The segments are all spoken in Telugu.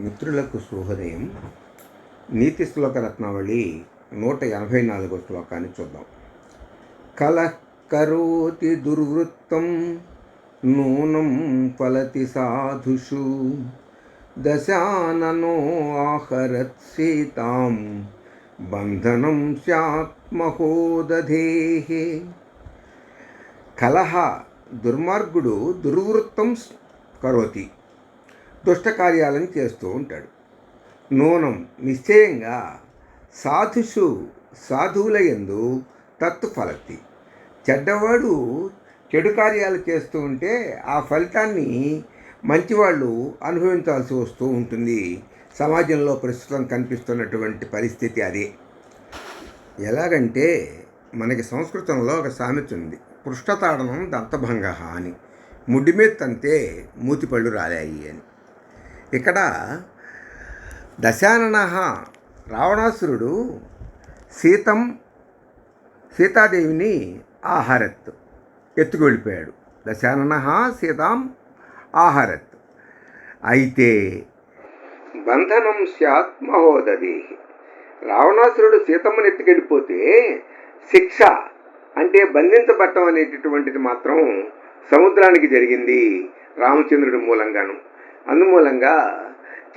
మిత్రులకు శుభోదయం నీతి శ్లోక రత్నావళి నూట ఎనభై నాలుగో శ్లోకాన్ని చూద్దాం. కలకరోతి దుర్వృత్తం నూనం ఫలతి సాధుషు దశాననో ఆహరత్ సీతాం బంధనం స్యాత్మహోదధే. కలహ దుర్మార్గుడు దుర్వృత్తం కరోతి. దుష్టకార్యాలను చేస్తూ ఉంటాడు. నూనం నిశ్చయంగా సాధుషు సాధువుల ఎందు తత్తు ఫలక్తి చెడ్డవాడు చెడు కార్యాలు చేస్తూ ఉంటే ఆ ఫలితాన్ని మంచివాళ్ళు అనుభవించాల్సి వస్తూ ఉంటుంది. సమాజంలో ప్రస్తుతం కనిపిస్తున్నటువంటి పరిస్థితి అదే. ఎలాగంటే మనకి సంస్కృతంలో ఒక సామెత ఉంది. పృష్ఠతాడనం దంతభంగ అని. ముడ్డి మీద తంతే మూతిపళ్ళు రాలాయి అని. ఇక్కడ దశానన రావణాసురుడు సీతం సీతాదేవిని ఆహారత్ ఎత్తుకు వెళ్ళిపోయాడు దశానన సీతాం ఆహారత్ అయితే బంధనం స్యాత్ మహోదది రావణాసురుడు సీతమ్మని ఎత్తుకెళ్ళిపోతే శిక్ష అంటే బంధించబట్టం అనేటటువంటిది మాత్రం సముద్రానికి జరిగింది రామచంద్రుడి మూలంగాను. అందుమూలంగా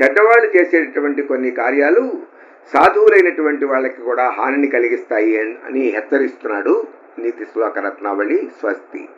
చెడ్డవాళ్ళు చేసేటటువంటి కొన్ని కార్యాలు సాధువులైనటువంటి వాళ్ళకి కూడా హానిని కలిగిస్తాయి అని హెచ్చరిస్తున్నాడు నీతి శ్లోక రత్నావళి స్వస్తి.